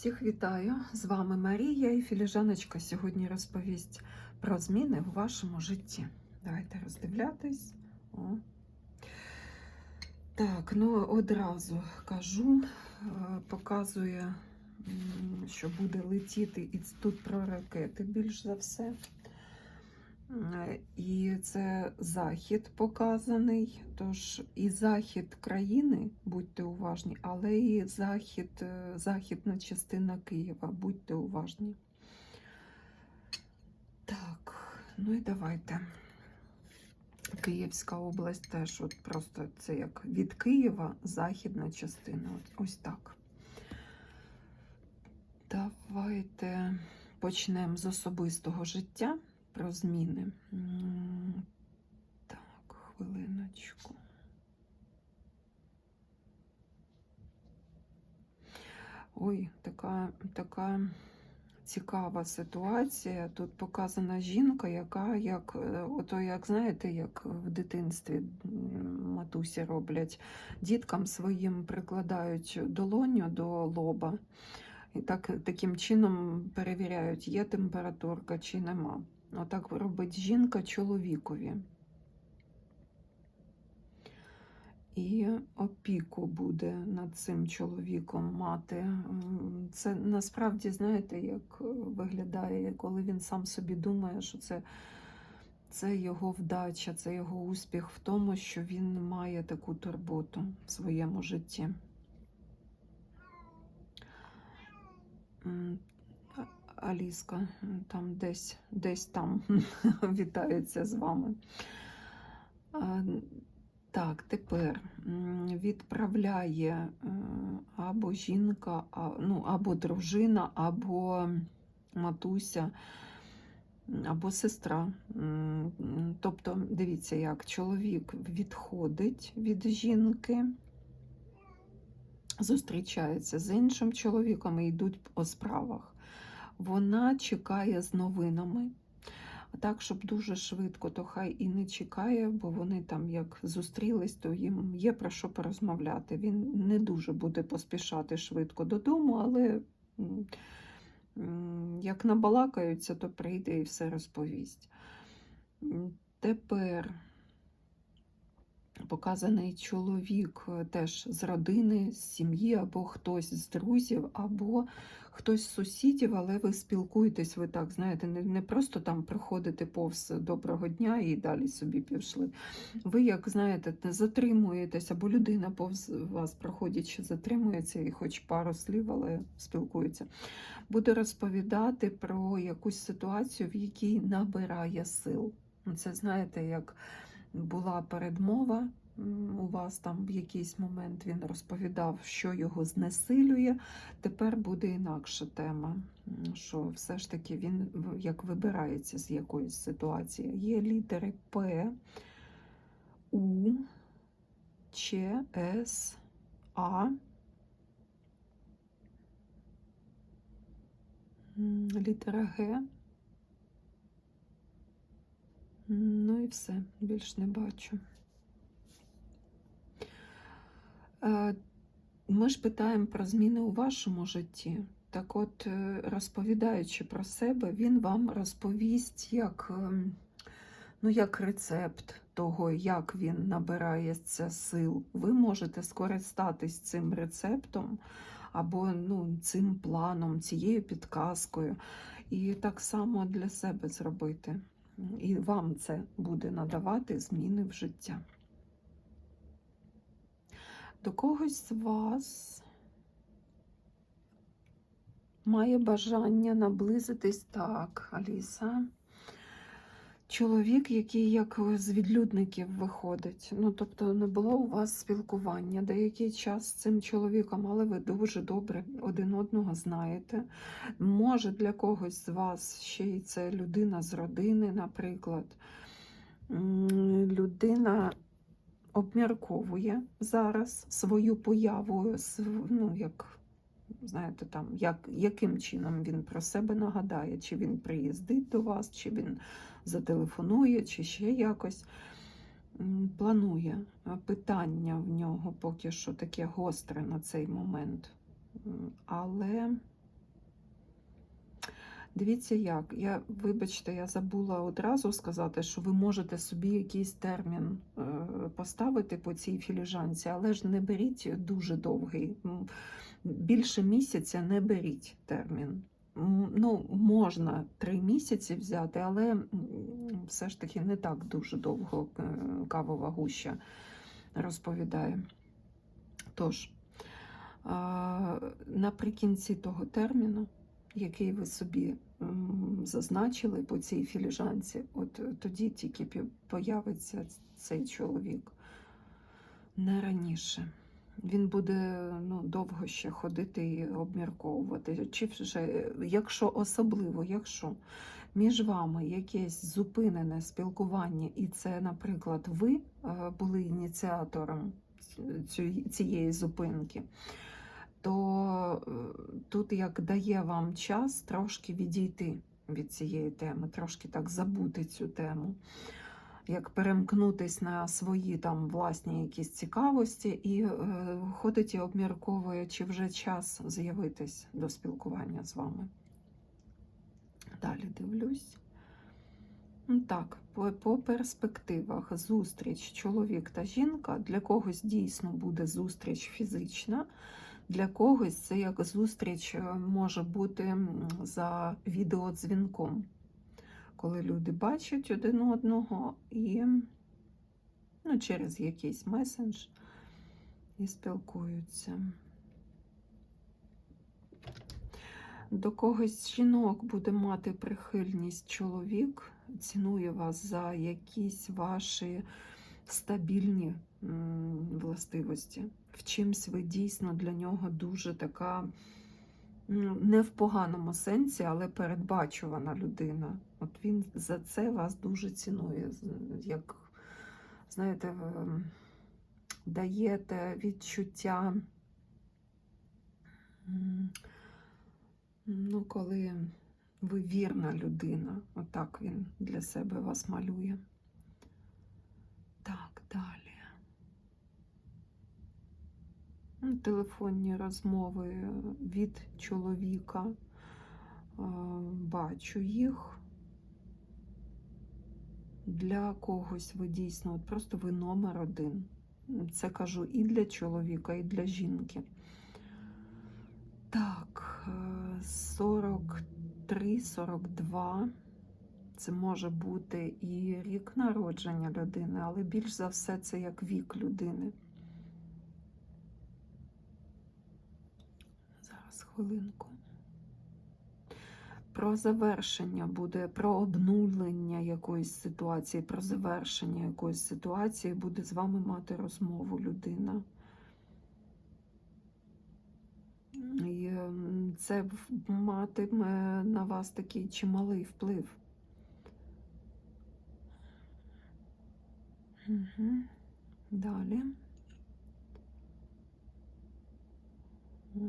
Всіх вітаю! З вами Марія і Філіжаночка сьогодні розповість про зміни в вашому житті. Давайте роздивлятись. О. Так, ну одразу кажу, е, показує, що буде летіти і тут про ракети більш за все. Е, І це захід показаний. Тож і захід країни, будьте уважні, але і захід, е, західна частина Києва, будьте уважні. Так, ну і давайте. Київська область теж от просто це як від Києва західна частина. От, ось так. Давайте почнемо з особистого життя про зміни. Так, хвилиночку. Ой, така, така цікава ситуація. Тут показана жінка, яка, як, е, ото, як знаєте, як в дитинстві матусі роблять, діткам своїм прикладають долоню до лоба. І так, таким чином перевіряють, є температурка чи нема. Отак робить жінка чоловікові. І опіку буде над цим чоловіком мати. Це насправді, знаєте, як виглядає, коли він сам собі думає, що це, це його вдача, це його успіх в тому, що він має таку турботу в своєму житті. Аліска там десь, десь там вітається з вами. Так, тепер відправляє е, або жінка, ну, або дружина, або матуся, або сестра. Тобто, дивіться, як чоловік відходить від жінки, зустрічається з іншим чоловіком і йдуть по справах. Вона чекає з новинами. Так, щоб дуже швидко, то хай і не чекає, бо вони там як зустрілись, то їм є про що порозмовляти. Він не дуже буде поспішати швидко додому, але як набалакаються, то прийде і все розповість. Тепер показаний чоловік е, теж з родини, з сім'ї, або хтось з друзів, або хтось з сусідів, але ви спілкуєтесь, ви так, знаєте, не, не просто там приходите повз доброго дня і далі собі пішли. Ви, як знаєте, затримуєтесь, або людина повз вас проходить, що затримується, і хоч пару слів, але спілкується. Буде розповідати про якусь ситуацію, в якій набирає сил. Це знаєте, як була передмова у вас там в якийсь момент він розповідав, що його знесилює. Тепер буде інакша тема, що все ж таки він як вибирається з якоїсь ситуації. Є літери П, У, Ч, С, А. Літера Г. Ну і все, більш не бачу. Е, Ми ж питаємо про зміни у вашому житті. Так от, е, розповідаючи про себе, він вам розповість як, ем, ну, як рецепт того, як він набирається сил. Ви можете скористатись цим рецептом або ну, цим планом, цією підказкою, і так само для себе зробити. І вам це буде надавати зміни в життя. До когось з вас має бажання наблизитись так, Аліса. Чоловік, який як з відлюдників виходить. Ну, тобто не було у вас спілкування деякий час з цим чоловіком, але ви дуже добре один одного знаєте. Може, для когось з вас ще й це людина з родини, наприклад. Людина обмірковує зараз свою появу, ну, як, знаєте, там, як, яким чином він про себе нагадає, чи він приїздить до вас, чи він зателефонує, чи ще якось. Планує питання в нього поки що таке гостре на цей момент. Але Дивіться як. Я, вибачте, я забула одразу сказати, що ви можете собі якийсь термін е, поставити по цій філіжанці, але ж не беріть дуже довгий. Більше місяця не беріть термін. Ну, можна три місяці взяти, але все ж таки не так дуже довго е, кавова гуща розповідає. Тож, наприкінці того терміну, який ви собі зазначили по цій філіжанці, от тоді тільки появиться цей чоловік. Не раніше. Він буде ну, довго ще ходити і обмірковувати. Чи вже, якщо особливо, якщо між вами якесь зупинене спілкування, і це, наприклад, ви е, були ініціатором цієї зупинки, то е, тут як дає вам час трошки відійти від цієї теми, трошки так забути цю тему, як перемкнутись на свої там власні якісь цікавості і е, ходить і обмірковує, чи вже час з'явитись до спілкування з вами. Далі дивлюсь. Так, по, по перспективах зустріч чоловік та жінка для когось дійсно буде зустріч фізична, для когось це як зустріч е, може бути за відеодзвінком, коли люди бачать один одного і ну, через якийсь месендж і спілкуються. До когось жінок буде мати прихильність чоловік, цінує вас за якісь ваші стабільні властивості. В чимсь ви дійсно для нього дуже така, не в поганому сенсі, але передбачувана людина. От він за це вас дуже цінує. Як, знаєте, даєте відчуття. Ну, коли ви вірна людина, отак він для себе вас малює. Так, далі. Ну, Телефонні розмови від чоловіка. Е, Бачу їх. Для когось ви дійсно, от просто ви номер один. Це кажу і для чоловіка, і для жінки. Так, е, 43-42. Це може бути і рік народження людини, але більш за все це як вік людини. Хвилинку. Про завершення буде, про обнулення якоїсь ситуації, про завершення якоїсь ситуації буде з вами мати розмову людина. І ем, це матиме на вас такий чималий вплив. Угу. Далі.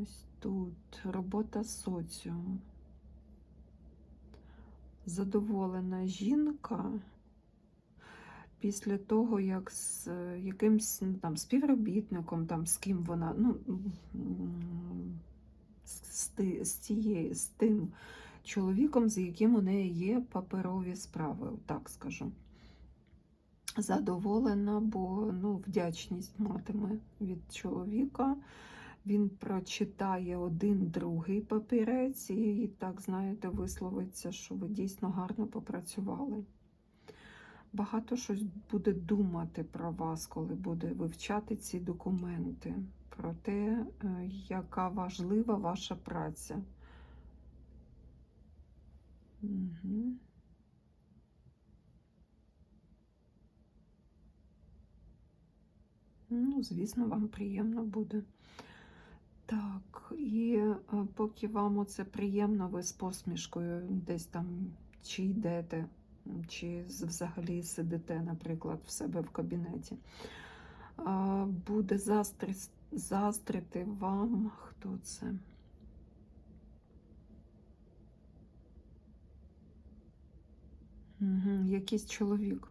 Ось тут робота соціум. Задоволена жінка після того, як з якимсь ну, там співробітником, там з ким вона, ну з, з, тієї, з тим чоловіком, з яким у неї є паперові справи, так скажу. Задоволена, бо ну, вдячність матиме від чоловіка. Він прочитає один другий папірець і, так, знаєте, висловиться, що ви дійсно гарно попрацювали. Багато щось буде думати про вас, коли буде вивчати ці документи, про те, е, яка важлива ваша праця. Угу. Ну, звісно, вам приємно буде. Так, і е, поки вам оце приємно, ви з посмішкою десь там чи йдете, чи взагалі сидите, наприклад, в себе в кабінеті, буде застрі- заздрити вам, хто це? Угу, якийсь чоловік.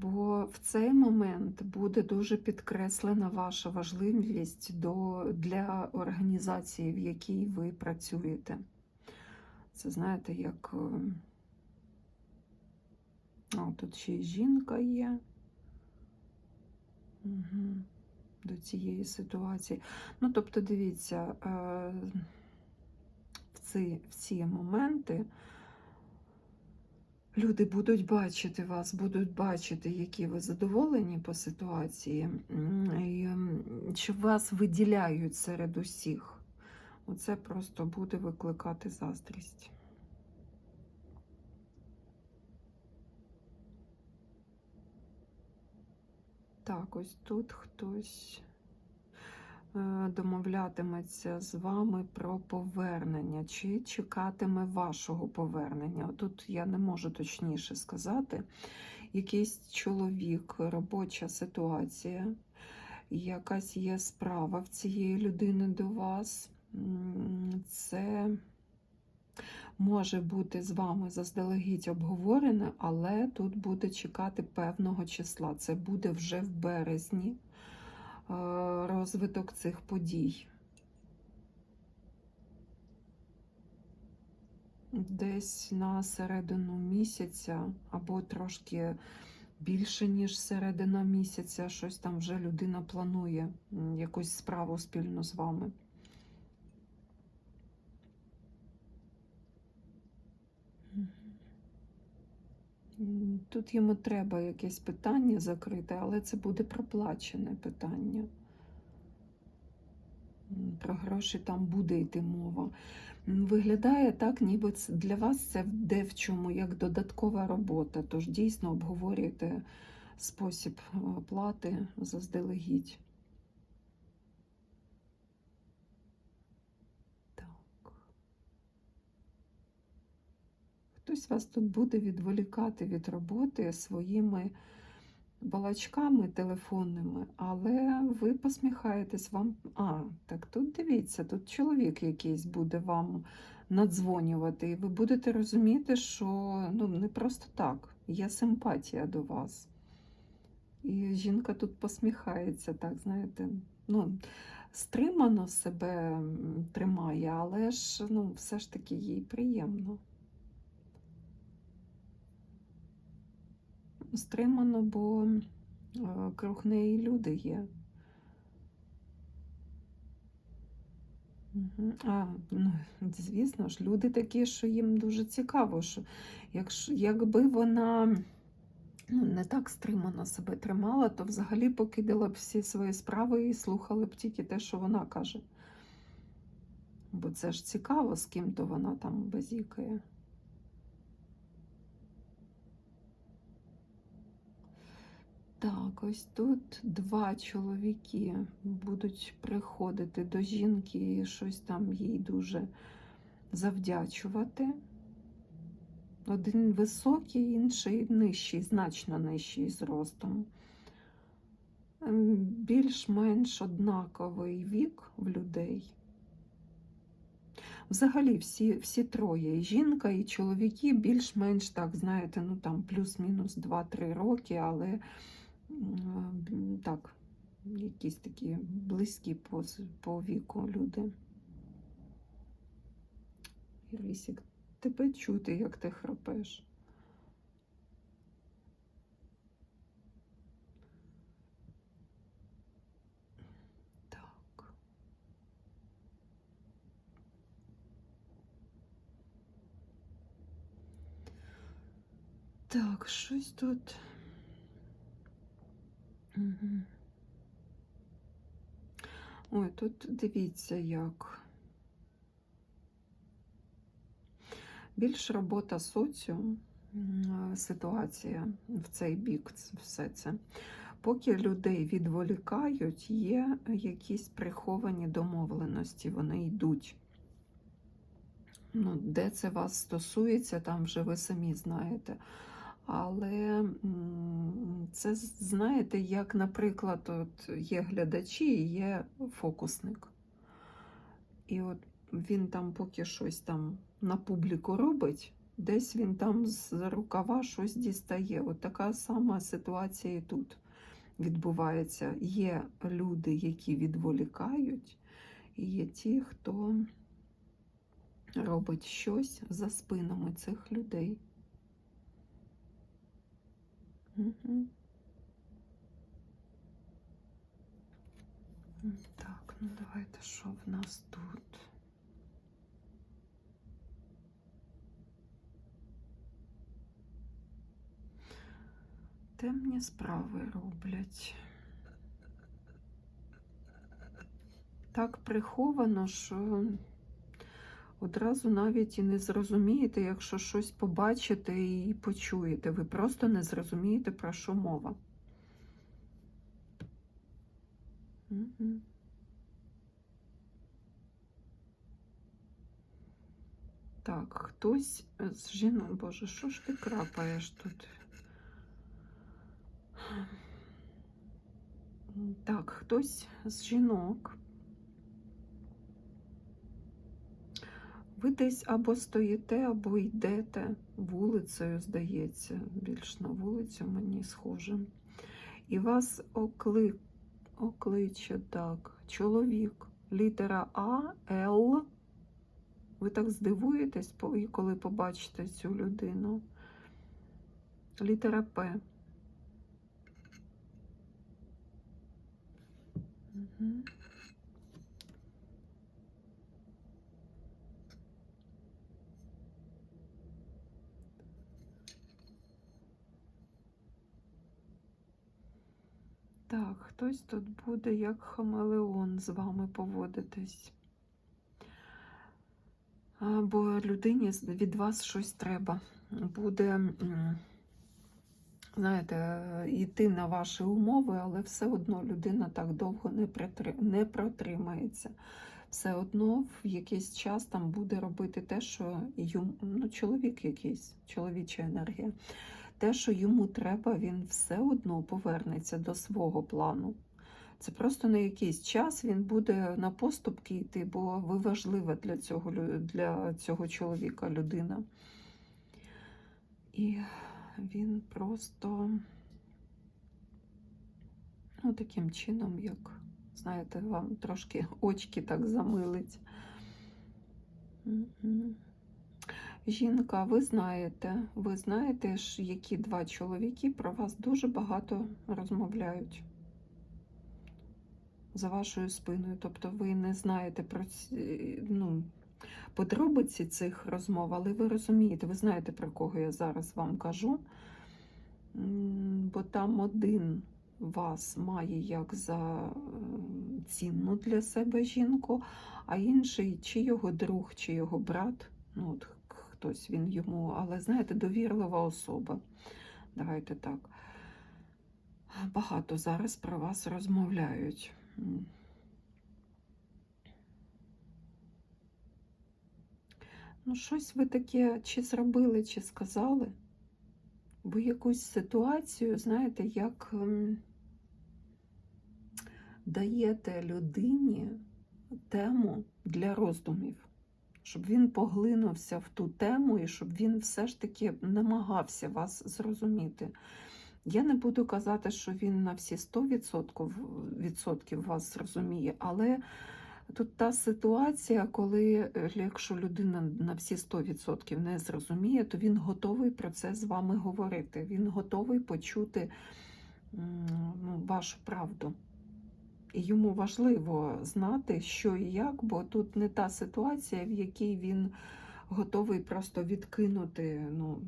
Бо в цей момент буде дуже підкреслена ваша важливість до, для організації, в якій ви працюєте. Це знаєте, як. О, тут ще й жінка є. Угу. До цієї ситуації. Ну, тобто, дивіться, е, в ці, в ці моменти люди будуть бачити вас, будуть бачити, які ви задоволені по ситуації, і що вас виділяють серед усіх. Оце просто буде викликати заздрість. Так, ось тут хтось домовлятиметься з вами про повернення, чи чекатиме вашого повернення. Тут я не можу точніше сказати. Якийсь чоловік, робоча ситуація, якась є справа в цієї людини до вас. Це може бути з вами заздалегідь обговорене, але тут буде чекати певного числа. Це буде вже в березні е, розвиток цих подій. Десь на середину місяця або трошки більше, ніж середина місяця, щось там вже людина планує, якусь справу спільно з вами. Тут йому треба якесь питання закрити, але це буде проплачене питання. Про гроші там буде йти мова. Виглядає так, ніби для вас це де в чому як додаткова робота, тож дійсно обговорюєте спосіб оплати заздалегідь. Хтось вас тут буде відволікати від роботи своїми балачками телефонними, але ви посміхаєтесь вам. А, так тут дивіться, тут чоловік якийсь буде вам надзвонювати, і ви будете розуміти, що ну, не просто так, є симпатія до вас. І жінка тут посміхається, так, знаєте, ну, стримано себе тримає, але ж ну, все ж таки їй приємно. Стримано, бо е, круг неї люди є. А, ну, звісно ж, люди такі, що їм дуже цікаво, що якщо, якби вона ну, не так стримано себе тримала, то взагалі покидала б всі свої справи і слухали б тільки те, що вона каже. Бо це ж цікаво, з ким то вона там базікає. Так, ось тут два чоловіки будуть приходити до жінки і щось там їй дуже завдячувати. Один високий, інший нижчий, значно нижчий зростом. Ем, більш-менш однаковий вік в людей. Взагалі, всі всі троє, і жінка, і чоловіки більш-менш так, знаєте, ну там плюс-мінус 2-3 роки, але так, якісь такі близькі по, по віку люди. Ірисік, тебе чути, як ти храпеш. Так. Щось тут. Ой, тут дивіться як. Більш робота соціум, ситуація в цей бік, все це. Поки людей відволікають, є якісь приховані домовленості, вони йдуть. Ну, Де це вас стосується, там вже ви самі знаєте. Але це, знаєте, як, наприклад, от є глядачі і є фокусник. І от він там поки щось там на публіку робить, десь він там з рукава щось дістає. От така сама ситуація і тут відбувається. Є люди, які відволікають, і є ті, хто робить щось за спинами цих людей. Так, ну давайте, що в нас тут? Темні справи роблять. Так приховано, що одразу навіть і не зрозумієте, якщо щось побачите і почуєте. Ви просто не зрозумієте, про що мова. Так, хтось з жінок, боже, що ж ти крапаєш тут? Так, хтось з жінок. Ви десь або стоїте, або йдете вулицею, здається, більш на вулицю мені схоже. І вас окли... окличе так, чоловік, літера А, Л. Ви так здивуєтесь, коли побачите цю людину. Літера П. Угу. Так, хтось тут буде як хамелеон з вами поводитись. Бо людині від вас щось треба. Буде, знаєте, йти на ваші умови, але все одно людина так довго не протримається. Все одно в якийсь час там буде робити те, що йому, ну, чоловік якийсь, чоловіча енергія. Те, що йому треба, він все одно повернеться до свого плану. Це просто на якийсь час він буде на поступки йти, бо ви важлива для цього, для цього чоловіка людина. І він просто ну, таким чином, як, знаєте, вам трошки очки так замилить. Жінка, ви знаєте, ви знаєте, ж, які два чоловіки про вас дуже багато розмовляють за вашою спиною. Тобто ви не знаєте про ну, подробиці цих розмов, але ви розумієте, ви знаєте, про кого я зараз вам кажу. Бо там один вас має як за е, цінну для себе жінку, а інший чи його друг, чи його брат. Ну, от хтось він йому, але знаєте, довірлива особа. Давайте так. Багато зараз про вас розмовляють. Ну, щось ви таке чи зробили, чи сказали. Ви якусь ситуацію, знаєте, як ем, даєте людині тему для роздумів, щоб він поглинувся в ту тему і щоб він все ж таки намагався вас зрозуміти. Я не буду казати, що він на всі 100% відсотків вас зрозуміє, але тут та ситуація, коли е, якщо людина на всі 100% не зрозуміє, то він готовий про це з вами говорити. Він готовий почути ну, вашу правду. Йому важливо знати, що і як, бо тут не та ситуація, в якій він готовий просто відкинути ну,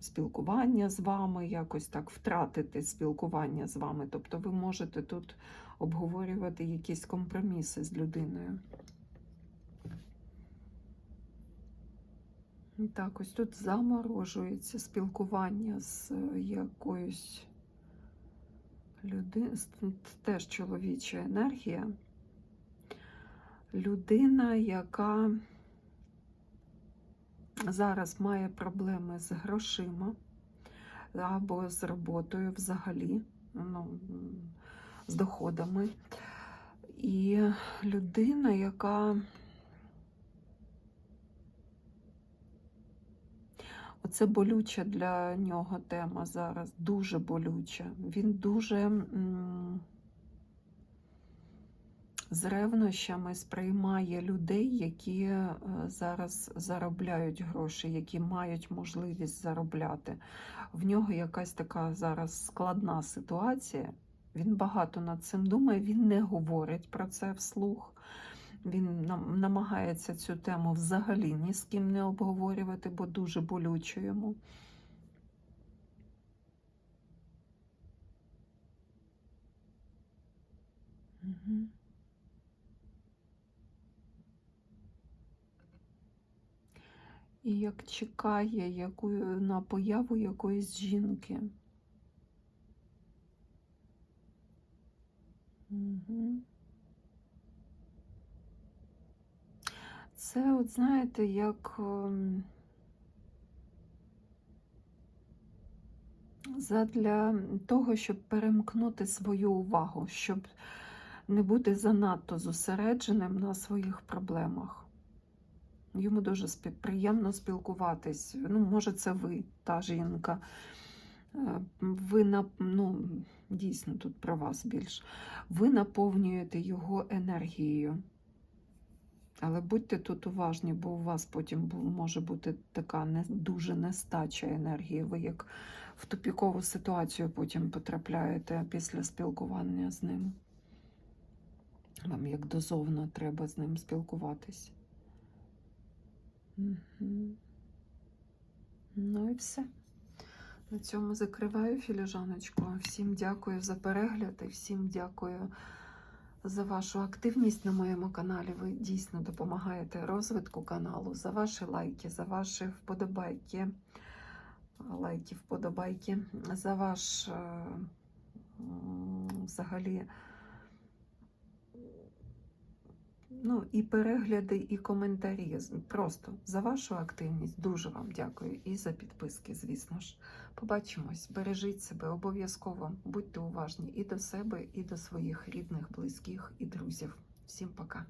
спілкування з вами, якось так втратити спілкування з вами. Тобто ви можете тут обговорювати якісь компроміси з людиною. Так, ось тут заморожується спілкування з якоюсь людиною, теж чоловіча енергія. Людина, яка зараз має проблеми з грошима або з роботою взагалі, ну, з доходами. І людина, яка Оце болюча для нього тема зараз, дуже болюча. Він дуже з ревнощами сприймає людей, які е, зараз заробляють гроші, які мають можливість заробляти. В нього якась така зараз складна ситуація. Він багато над цим думає, він не говорить про це вслух. Він нам- намагається цю тему взагалі ні з ким не обговорювати, бо дуже болюче йому. І як чекає яку, на появу якоїсь жінки. Мгм. Це, от знаєте, як ем, задля того, щоб перемкнути свою увагу, щоб не бути занадто зосередженим на своїх проблемах. Йому дуже приємно спілкуватись. Ну, може, це ви, та жінка. Е, Ви на, ну, дійсно тут про вас більш. Ви наповнюєте його енергією. Але будьте тут уважні, бо у вас потім може бути така не, дуже нестача енергії. Ви як в тупікову ситуацію потім потрапляєте після спілкування з ним. Вам як дозовно треба з ним спілкуватись. Мгм. Ну і все. На цьому закриваю філіжаночку. Всім дякую за перегляд і всім дякую за вашу активність на моєму каналі. Ви дійсно допомагаєте розвитку каналу, за ваші лайки, за ваші вподобайки, лайки, вподобайки, за ваш е, взагалі. Ну, і перегляди, і коментарі. Просто за вашу активність. Дуже вам дякую. І за підписки, звісно ж. Побачимось. Бережіть себе обов'язково. Будьте уважні і до себе, і до своїх рідних, близьких і друзів. Всім пока.